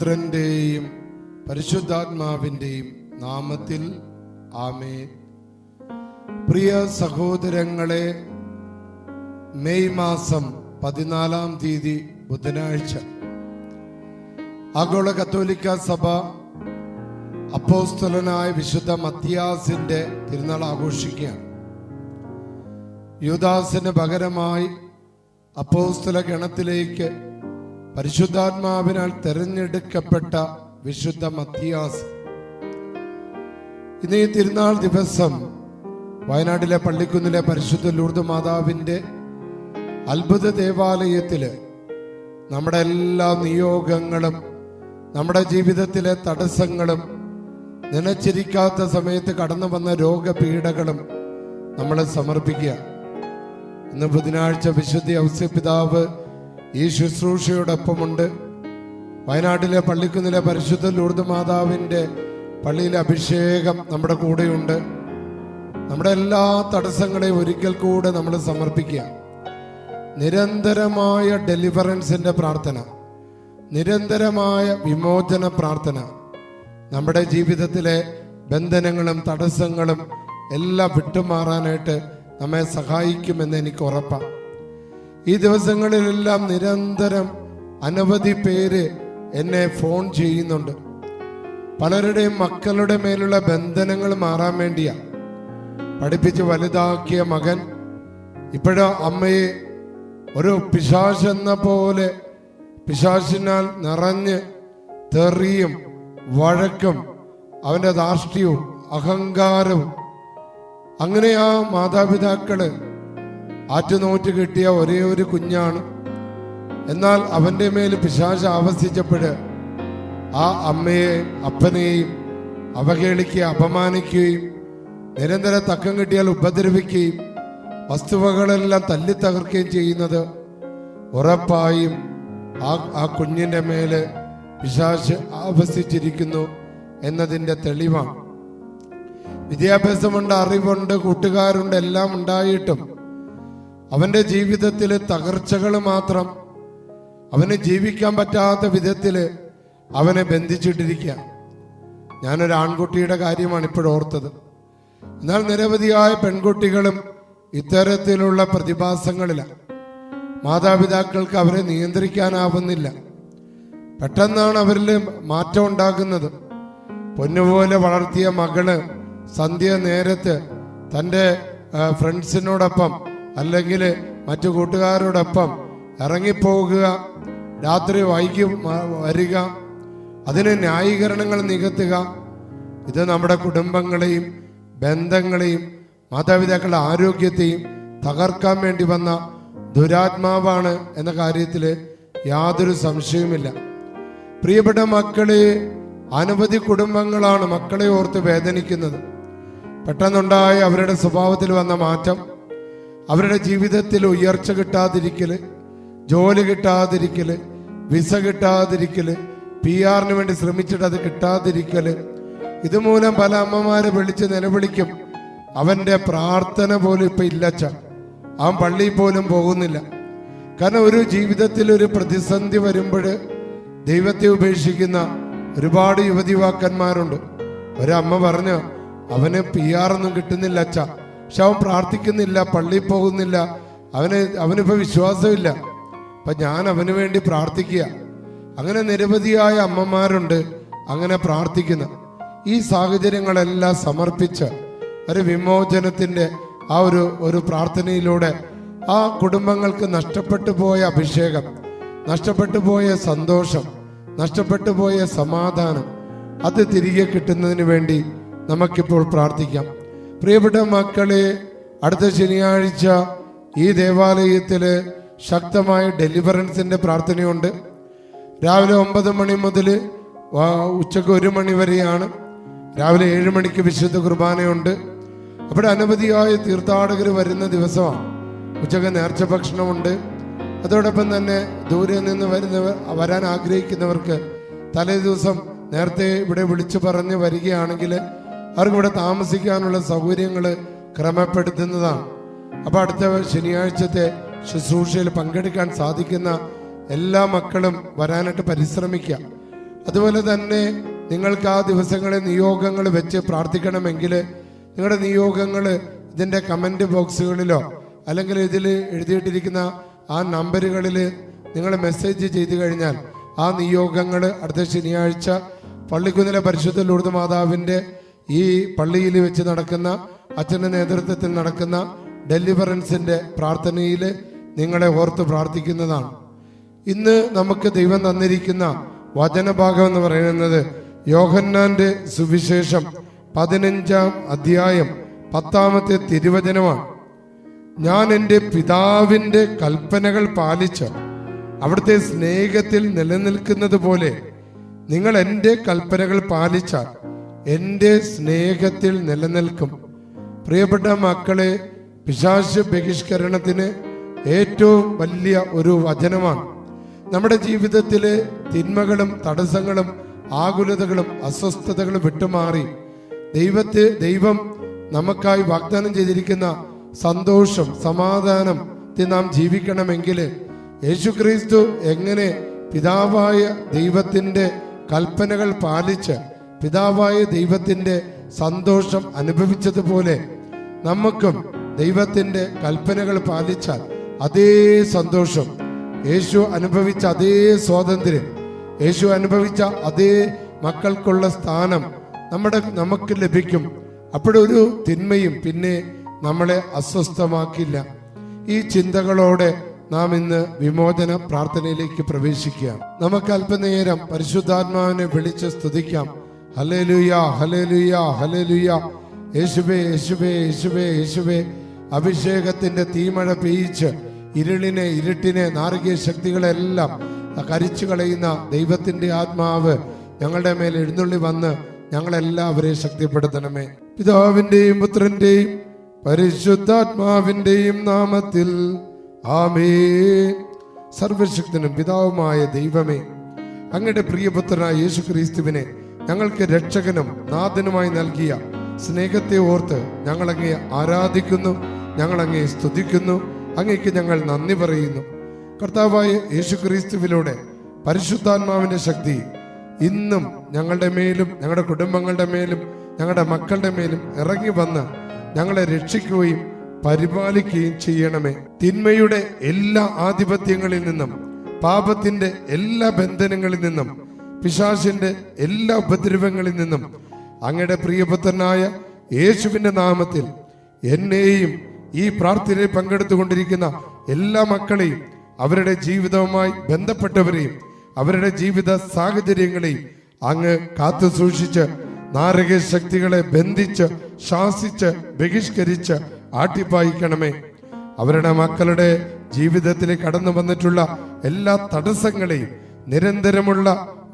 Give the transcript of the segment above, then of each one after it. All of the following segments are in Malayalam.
പുത്രന്റെയും പരിശുദ്ധാത്മാവിന്റെയും നാമത്തിൽ ആമേ പ്രിയ സഹോദരങ്ങളെ മെയ് മാസം പതിനാലാം തീയതി ബുധനാഴ്ച ആഗോള കത്തോലിക്ക സഭ അപ്പോസ്തലനായ വിശുദ്ധ മത്തിയാസിന്റെ തിരുനാൾ ആഘോഷിക്കുകയാണ്. യുദാസിന് പകരമായി അപ്പോസ്തല ഗണത്തിലേക്ക് പരിശുദ്ധാത്മാവിനാൽ തെരഞ്ഞെടുക്കപ്പെട്ട വിശുദ്ധ മത്തിയാസ്. ഇന്ന് ഈ തിരുനാൾ ദിവസം വയനാട്ടിലെ പള്ളിക്കുന്നിലെ പരിശുദ്ധ ലൂർദ് മാതാവിന്റെ അത്ഭുത ദേവാലയത്തിൽ നമ്മുടെ എല്ലാ നിയോഗങ്ങളും നമ്മുടെ ജീവിതത്തിലെ തടസ്സങ്ങളും നനച്ചിരിക്കാത്ത സമയത്ത് കടന്നു വന്ന രോഗപീഠകളും നമ്മൾ സമർപ്പിക്കുക. ഇന്ന് ബുധനാഴ്ച വിശുദ്ധി ഔസ്യപിതാവ് ഈ ശുശ്രൂഷയോടൊപ്പമുണ്ട്. വയനാട്ടിലെ പള്ളിക്കുന്നിലെ പരിശുദ്ധ ലൂർദ് മാതാവിന്റെ പള്ളിയിലെ അഭിഷേകം നമ്മുടെ കൂടെയുണ്ട്. നമ്മുടെ എല്ലാ തടസ്സങ്ങളെയും ഒരിക്കൽ കൂടെ നമ്മൾ സമർപ്പിക്കുക. നിരന്തരമായ ഡെലിവറൻസിന്റെ പ്രാർത്ഥന നിരന്തരമായ വിമോചന പ്രാർത്ഥന നമ്മുടെ ജീവിതത്തിലെ ബന്ധനങ്ങളും തടസ്സങ്ങളും എല്ലാം വിട്ടുമാറാനായിട്ട് നമ്മെ സഹായിക്കുമെന്ന് എനിക്ക് ഉറപ്പാണ്. ഈ ദിവസങ്ങളിലെല്ലാം നിരന്തരം അനവധി പേര് എന്നെ ഫോൺ ചെയ്യുന്നുണ്ട്. പലരുടെയും മക്കളുടെ മേലുള്ള ബന്ധനങ്ങൾ മാറാൻ വേണ്ടിയാ. പഠിപ്പിച്ച് വലുതാക്കിയ മകൻ ഇപ്പോഴോ അമ്മയെ ഒരു പിശാശ് എന്ന പോലെ പിശാശിനാൽ നിറഞ്ഞ് തെറിയും വഴക്കും അവന്റെ ധാർഷ്ട്യവും അഹങ്കാരവും. അങ്ങനെ ആ മാതാപിതാക്കൾ ആറ്റുനോറ്റ് കിട്ടിയ ഒരേ ഒരു കുഞ്ഞാണ്. എന്നാൽ അവന്റെ മേൽ പിശാച ആവസിച്ചപ്പോഴ് ആ അമ്മയെ അപ്പനെയും അവഹേളിക്കുക അപമാനിക്കുകയും നിരന്തരം തക്കം കിട്ടിയാൽ ഉപദ്രവിക്കുകയും വസ്തുവകളെല്ലാം തല്ലി തകർക്കുകയും ചെയ്യുന്നത് ഉറപ്പായും ആ ആ കുഞ്ഞിന്റെ മേലെ പിശാശ് ആവസിച്ചിരിക്കുന്നു എന്നതിന്റെ തെളിവാണ്. വിദ്യാഭ്യാസമുണ്ട് അറിവുണ്ട് കൂട്ടുകാരുണ്ട് എല്ലാം ഉണ്ടായിട്ടും അവന്റെ ജീവിതത്തിൽ തകർച്ചകൾ മാത്രം അവന് ജീവിക്കാൻ പറ്റാത്ത വിധത്തിൽ അവനെ ബന്ധിച്ചിട്ടിരിക്കുക. ഞാനൊരു ആൺകുട്ടിയുടെ കാര്യമാണ് ഇപ്പോഴും ഓർത്തത്. എന്നാൽ നിരവധിയായ പെൺകുട്ടികളും ഇത്തരത്തിലുള്ള പ്രതിഭാസങ്ങളിലാണ് മാതാപിതാക്കൾക്ക് അവരെ നിയന്ത്രിക്കാനാവുന്നില്ല. പെട്ടെന്നാണ് അവരിൽ മാറ്റം ഉണ്ടാകുന്നത്. പൊന്നുപോലെ വളർത്തിയ മകൾ സന്ധ്യ നേരത്ത് തന്റെ ഫ്രണ്ട്സിനോടൊപ്പം അല്ലെങ്കിൽ മറ്റു കൂട്ടുകാരോടൊപ്പം ഇറങ്ങിപ്പോകുക രാത്രി വൈകി വരിക അതിന് ന്യായീകരണങ്ങൾ നികത്തുക. ഇത് നമ്മുടെ കുടുംബങ്ങളെയും ബന്ധങ്ങളെയും മാതാപിതാക്കളുടെ ആരോഗ്യത്തെയും തകർക്കാൻ വേണ്ടി വന്ന ദുരാത്മാവാണ് എന്ന കാര്യത്തിൽ യാതൊരു സംശയവുമില്ല. പ്രിയപ്പെട്ട മക്കളെ അനവധി കുടുംബങ്ങളാണ് മക്കളെ ഓർത്ത് വേദനിക്കുന്നത്. പെട്ടെന്നുണ്ടായ അവരുടെ സ്വഭാവത്തിൽ വന്ന മാറ്റം അവരുടെ ജീവിതത്തിൽ ഉയർച്ച കിട്ടാതിരിക്കൽ ജോലി കിട്ടാതിരിക്കൽ വിസ കിട്ടാതിരിക്കൽ പി ആറിന് വേണ്ടി ശ്രമിച്ചിട്ട് അത് കിട്ടാതിരിക്കൽ. ഇതുമൂലം പല അമ്മമാരെ വിളിച്ച് നിലവിളിക്കും. അവന്റെ പ്രാർത്ഥന പോലും ഇപ്പൊ ഇല്ലച്ച അവൻ പള്ളിയിൽ പോലും പോകുന്നില്ല. കാരണം ഒരു ജീവിതത്തിൽ ഒരു പ്രതിസന്ധി വരുമ്പോൾ ദൈവത്തെ ഉപേക്ഷിക്കുന്ന ഒരുപാട് യുവതിവാക്കന്മാരുണ്ട് ഒരമ്മ പറഞ്ഞു അവന് പി ആർ ഒന്നും കിട്ടുന്നില്ല അച്ഛ. പക്ഷെ അവൻ പ്രാർത്ഥിക്കുന്നില്ല പള്ളിയിൽ പോകുന്നില്ല. അവന് അവനിപ്പോൾ വിശ്വാസമില്ല. അപ്പം ഞാൻ അവന് വേണ്ടി പ്രാർത്ഥിക്കുക. അങ്ങനെ നിരവധിയായ അമ്മമാരുണ്ട് അങ്ങനെ പ്രാർത്ഥിക്കുന്ന. ഈ സാഹചര്യങ്ങളെല്ലാം സമർപ്പിച്ച് ഒരു വിമോചനത്തിന്റെ ആ ഒരു ഒരു പ്രാർത്ഥനയിലൂടെ ആ കുടുംബങ്ങൾക്ക് നഷ്ടപ്പെട്ടു പോയ അഭിഷേകം നഷ്ടപ്പെട്ടു പോയ സന്തോഷം നഷ്ടപ്പെട്ടു പോയ സമാധാനം അത് തിരികെ കിട്ടുന്നതിന് വേണ്ടി നമുക്കിപ്പോൾ പ്രാർത്ഥിക്കാം. പ്രിയപ്പെട്ട മക്കളെ അടുത്ത ശനിയാഴ്ച ഈ ദേവാലയത്തിൽ ശക്തമായ ഡെലിവറൻസിന്റെ പ്രാർത്ഥനയുണ്ട്. രാവിലെ ഒമ്പത് മണി മുതൽ ഉച്ചയ്ക്ക് ഒരു മണി വരെയാണ്. രാവിലെ ഏഴ് മണിക്ക് വിശുദ്ധ കുർബാനയുണ്ട്. അവിടെ അനവധിയായ തീർത്ഥാടകർ വരുന്ന ദിവസമാണ്. ഉച്ചയ്ക്ക് നേർച്ച ഭക്ഷണമുണ്ട്. അതോടൊപ്പം തന്നെ ദൂരെ നിന്ന് വരുന്നവർ വരാൻ ആഗ്രഹിക്കുന്നവർക്ക് തലേ ദിവസം നേരത്തെ ഇവിടെ വിളിച്ചു പറഞ്ഞ് വരികയാണെങ്കിൽ അവർക്ക് ഇവിടെ താമസിക്കാനുള്ള സൗകര്യങ്ങൾ ക്രമപ്പെടുത്തുന്നതാണ്. അപ്പൊ അടുത്ത ശനിയാഴ്ചത്തെ ശുശ്രൂഷയിൽ പങ്കെടുക്കാൻ സാധിക്കുന്ന എല്ലാ മക്കളും വരാനായിട്ട് പരിശ്രമിക്കുക. അതുപോലെ തന്നെ നിങ്ങൾക്ക് ആ ദിവസങ്ങളിൽ നിയോഗങ്ങൾ വെച്ച് പ്രാർത്ഥിക്കണമെങ്കിൽ നിങ്ങളുടെ നിയോഗങ്ങൾ ഇതിന്റെ കമന്റ് ബോക്സുകളിലോ അല്ലെങ്കിൽ ഇതിൽ എഴുതിയിട്ടിരിക്കുന്ന ആ നമ്പറുകളിൽ നിങ്ങൾ മെസ്സേജ് ചെയ്തു കഴിഞ്ഞാൽ ആ നിയോഗങ്ങൾ അടുത്ത ശനിയാഴ്ച പള്ളിക്കുന്നിലെ പരിശുദ്ധ ലൂർദ് മാതാവിന്റെ ഈ പള്ളിയിൽ വെച്ച് നടക്കുന്ന അച്ഛന്റെ നേതൃത്വത്തിൽ നടക്കുന്ന ഡെലിവറൻസിന്റെ പ്രാർത്ഥനയിൽ നിങ്ങളെ ഓർത്ത് പ്രാർത്ഥിക്കുന്നതാണ്. ഇന്ന് നമുക്ക് ദൈവം തന്നിരിക്കുന്ന വചനഭാഗം എന്ന് പറയുന്നത് യോഹന്നാന്റെ സുവിശേഷം പതിനഞ്ചാം അധ്യായം പത്താമത്തെ തിരുവചനമാണ്. ഞാൻ എന്റെ പിതാവിന്റെ കൽപ്പനകൾ പാലിച്ച് അവിടുത്തെ സ്നേഹത്തിൽ നിലനിൽക്കുന്നത് പോലെ നിങ്ങൾ എന്റെ കൽപ്പനകൾ പാലിച്ചാൽ എന്റെ സ്നേഹത്തിൽ നിലനിൽക്കും. പ്രിയപ്പെട്ട മക്കളെ പിശാശ് ബഹിഷ്കരണത്തിന് ഏറ്റവും വലിയ ഒരു വചനമാണ്. നമ്മുടെ ജീവിതത്തിലെ തിന്മകളും തടസ്സങ്ങളും ആകുലതകളും അസ്വസ്ഥതകളും വിട്ടുമാറി ദൈവത്തെ ദൈവം നമുക്കായി വാഗ്ദാനം ചെയ്തിരിക്കുന്ന സന്തോഷം സമാധാനം നാം ജീവിക്കണമെങ്കിൽ യേശുക്രിസ്തു എങ്ങനെ പിതാവായ ദൈവത്തിന്റെ കൽപ്പനകൾ പാലിച്ച് പിതാവായ ദൈവത്തിന്റെ സന്തോഷം അനുഭവിച്ചതുപോലെ നമുക്കും ദൈവത്തിന്റെ കൽപ്പനകൾ പാലിച്ചാൽ അതേ സന്തോഷം. യേശു അനുഭവിച്ച അതേ സ്വാതന്ത്ര്യം യേശു അനുഭവിച്ച അതേ മക്കൾക്കുള്ള സ്ഥാനം നമ്മുടെ നമുക്ക് ലഭിക്കും. അപ്പോഴൊരു തിന്മയും പിന്നെ നമ്മളെ അസ്വസ്ഥമാക്കില്ല. ഈ ചിന്തകളോടെ നാം ഇന്ന് വിമോചന പ്രാർത്ഥനയിലേക്ക് പ്രവേശിക്കുക നമുക്ക് അല്പനേരം പരിശുദ്ധാത്മാവിനെ വിളിച്ച് സ്തുതിക്കാം. ഹലേലുയ ഹലേലുയ ഹലേലുയ യേശുവേ യേശുവേ യേശുവേ യേശുവേ. അഭിഷേകത്തിന്റെ തീമഴ പെയ്യിച്ച് ഇരുളിനെ ഇരുട്ടിനെ നാരകീയ ശക്തികളെല്ലാം കരിച്ചു കളയുന്ന ദൈവത്തിന്റെ ആത്മാവ് ഞങ്ങളുടെ മേൽ എഴുന്നള്ളി വന്ന് ഞങ്ങളെല്ലാവരെയും ശക്തിപ്പെടുത്തണമേ. പിതാവിന്റെയും പുത്രന്റെയും പരിശുദ്ധാത്മാവിന്റെയും നാമത്തിൽ ആമേ സർവശക്തനും പിതാവുമായ ദൈവമേ അങ്ങയുടെ പ്രിയപുത്രനായ യേശു ക്രിസ്തുവിനെ ഞങ്ങൾക്ക് രക്ഷകനും നാഥനുമായി നൽകിയ സ്നേഹത്തെ ഓർത്ത് ഞങ്ങൾ അങ്ങയെ ആരാധിക്കുന്നു ഞങ്ങൾ അങ്ങയെ സ്തുതിക്കുന്നു അങ്ങേക്ക് ഞങ്ങൾ നന്ദി പറയുന്നു. കർത്താവായ യേശു ക്രിസ്തുവിലൂടെ പരിശുദ്ധാത്മാവിന്റെ ശക്തി ഇന്നും ഞങ്ങളുടെ മേലും ഞങ്ങളുടെ കുടുംബങ്ങളുടെ മേലും ഞങ്ങളുടെ മക്കളുടെ മേലും ഇറങ്ങി വന്ന് ഞങ്ങളെ രക്ഷിക്കുകയും പരിപാലിക്കുകയും ചെയ്യണമേ. തിന്മയുടെ എല്ലാ ആധിപത്യങ്ങളിൽ നിന്നും പാപത്തിന്റെ എല്ലാ ബന്ധനങ്ങളിൽ നിന്നും പിശാശിന്റെ എല്ലാ ഉപദ്രവങ്ങളിൽ നിന്നും അങ്ങയുടെ പ്രിയപുത്രനായ യേശുവിന്റെ നാമത്തിൽ എന്നെയും ഈ പ്രാർത്ഥനയിൽ പങ്കെടുത്തുകൊണ്ടിരിക്കുന്ന എല്ലാ മക്കളെയും അവരുടെ ജീവിതവുമായി ബന്ധപ്പെട്ടവരെയും അവരുടെ ജീവിത സാഹചര്യങ്ങളെയും അങ്ങ് കാത്തു സൂക്ഷിച്ച് നാരക ശക്തികളെ ബന്ധിച്ച് ശാസിച്ച് ബഹിഷ്കരിച്ച് ആട്ടിപ്പായിക്കണമേ. അവരുടെ മക്കളുടെ ജീവിതത്തിൽ കടന്നു വന്നിട്ടുള്ള എല്ലാ തടസ്സങ്ങളെയും നിരന്തരമുള്ള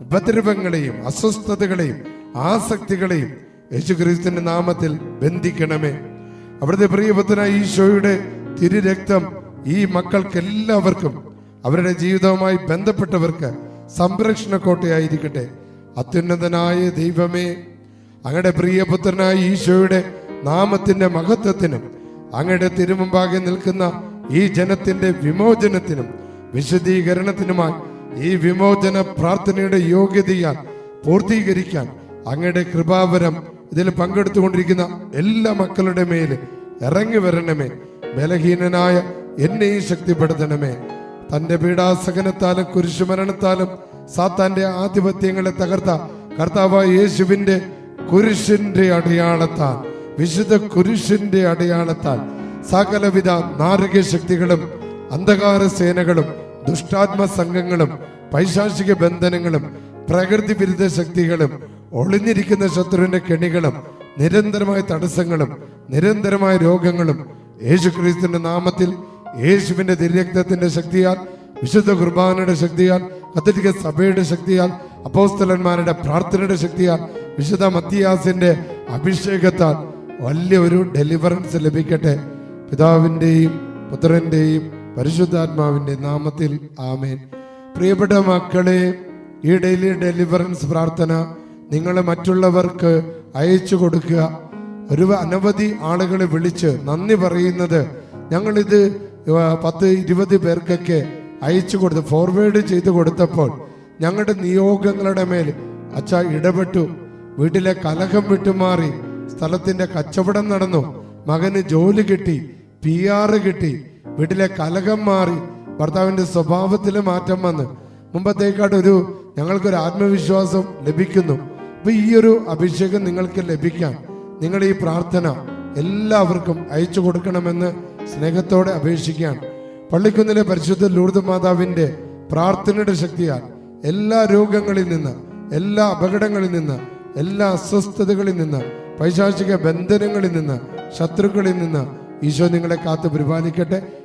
ഉപദ്രവങ്ങളെയും അസ്വസ്ഥതകളെയും ആസക്തികളെയും യേശുക്രിസ്തുവിന്റെ നാമത്തിൽ ബന്ധിക്കണമേ. അവിടുത്തെ പ്രിയപുത്രനായ ഈശോയുടെ തിരുരക്തം ഈ മക്കൾക്ക് എല്ലാവർക്കും അവരുടെ ജീവിതവുമായി ബന്ധപ്പെട്ടവർക്ക് സംരക്ഷണ കോട്ടയായിരിക്കട്ടെ അത്യുന്നതനായ ദൈവമേ അങ്ങയുടെ പ്രിയപുത്രനായ ഈശോയുടെ നാമത്തിന്റെ മഹത്വത്തിനും അങ്ങയുടെ തിരുമുമ്പാകെ നിൽക്കുന്ന ഈ ജനത്തിന്റെ വിമോചനത്തിനും വിശദീകരണത്തിനുമായി ഈ വിമോചന പ്രാർത്ഥനയുടെ യോഗ്യതയാൽ പൂർത്തീകരിക്കാൻ അങ്ങയുടെ കൃപാവരം ഇതിൽ പങ്കെടുത്തുകൊണ്ടിരിക്കുന്ന എല്ലാ മക്കളുടെ മേൽ ഇറങ്ങി വരണമേ. ബലഹീനനായ എന്നെയും ശക്തിപ്പെടുത്തണമേ. തന്റെ പീഡാസകനത്താലും കുരിശുമരണത്താലും സാത്താന്റെ ആധിപത്യങ്ങളെ തകർത്ത കർത്താവായ യേശുവിന്റെ കുരിശിന്റെ അടയാളത്താൽ വിശുദ്ധ കുരിശിന്റെ അടയാളത്താൽ സകലവിധ നാരകശക്തികളും അന്ധകാര സേനകളും ദുഷ്ടാത്മ സംഘങ്ങളും പൈശാചിക ബന്ധനങ്ങളും പ്രകൃതി വിരുദ്ധ ശക്തികളും ഒളിഞ്ഞിരിക്കുന്ന ശത്രുവിന്റെ കെണികളും നിരന്തരമായ തടസ്സങ്ങളും നിരന്തരമായ രോഗങ്ങളും യേശുക്രിസ്തുവിന്റെ നാമത്തിൽ യേശുവിന്റെ തിരക്തത്തിന്റെ ശക്തിയാൽ വിശുദ്ധ കുർബാനയുടെ ശക്തിയാൽ കത്തോലിക്ക സഭയുടെ ശക്തിയാൽ അപ്പോസ്തലന്മാരുടെ പ്രാർത്ഥനയുടെ ശക്തിയാൽ വിശുദ്ധ മത്തിയാസിന്റെ അഭിഷേകത്താൽ വലിയ ഒരു ഡെലിവറൻസ് ലഭിക്കട്ടെ. പിതാവിന്റെയും പുത്രന്റെയും പരിശുദ്ധാത്മാവിന്റെ നാമത്തിൽ ആമേൻ. പ്രിയപ്പെട്ട മക്കളെ ഈ ഡെയിലി ഡെലിവറൻസ് പ്രാർത്ഥന നിങ്ങൾ മറ്റുള്ളവർക്ക് അയച്ചു കൊടുക്കുക. ഒരു അനവധി ആളുകളെ വിളിച്ച് നന്ദി പറയുന്നത് ഞങ്ങളിത് പത്ത് ഇരുപത് പേർക്കൊക്കെ അയച്ചു കൊടുത്ത് ഫോർവേഡ് ചെയ്തു കൊടുത്തപ്പോൾ ഞങ്ങളുടെ നിയോഗങ്ങളുടെ മേൽ അച്ഛ ഇടപെട്ടു. വീട്ടിലെ കലഹം വിട്ടുമാറി സ്ഥലത്തിന്റെ കച്ചവടം നടന്നു. മകന് ജോലി കിട്ടി പി ആറ് കിട്ടി. വീട്ടിലെ കലകം മാറി ഭർത്താവിന്റെ സ്വഭാവത്തിൽ മാറ്റം വന്ന് മുമ്പത്തേക്കാട്ട് ഒരു ഞങ്ങൾക്കൊരു ആത്മവിശ്വാസം ലഭിക്കുന്നു. അപ്പൊ ഈ ഒരു അഭിഷേകം നിങ്ങൾക്ക് ലഭിക്കാൻ നിങ്ങൾ ഈ പ്രാർത്ഥന എല്ലാവർക്കും അയച്ചു കൊടുക്കണമെന്ന് സ്നേഹത്തോടെ അപേക്ഷിക്കുകയാണ്. പള്ളിക്കുന്നിലെ പരിശുദ്ധ ലൂർദ് മാതാവിന്റെ പ്രാർത്ഥനയുടെ ശക്തിയാൽ എല്ലാ രോഗങ്ങളിൽ നിന്ന് എല്ലാ അപകടങ്ങളിൽ നിന്ന് എല്ലാ അസ്വസ്ഥതകളിൽ നിന്ന് പൈശാചിക ബന്ധനങ്ങളിൽ നിന്ന് ശത്രുക്കളിൽ നിന്ന് ഈശോ നിങ്ങളെ കാത്തു പരിപാലിക്കട്ടെ.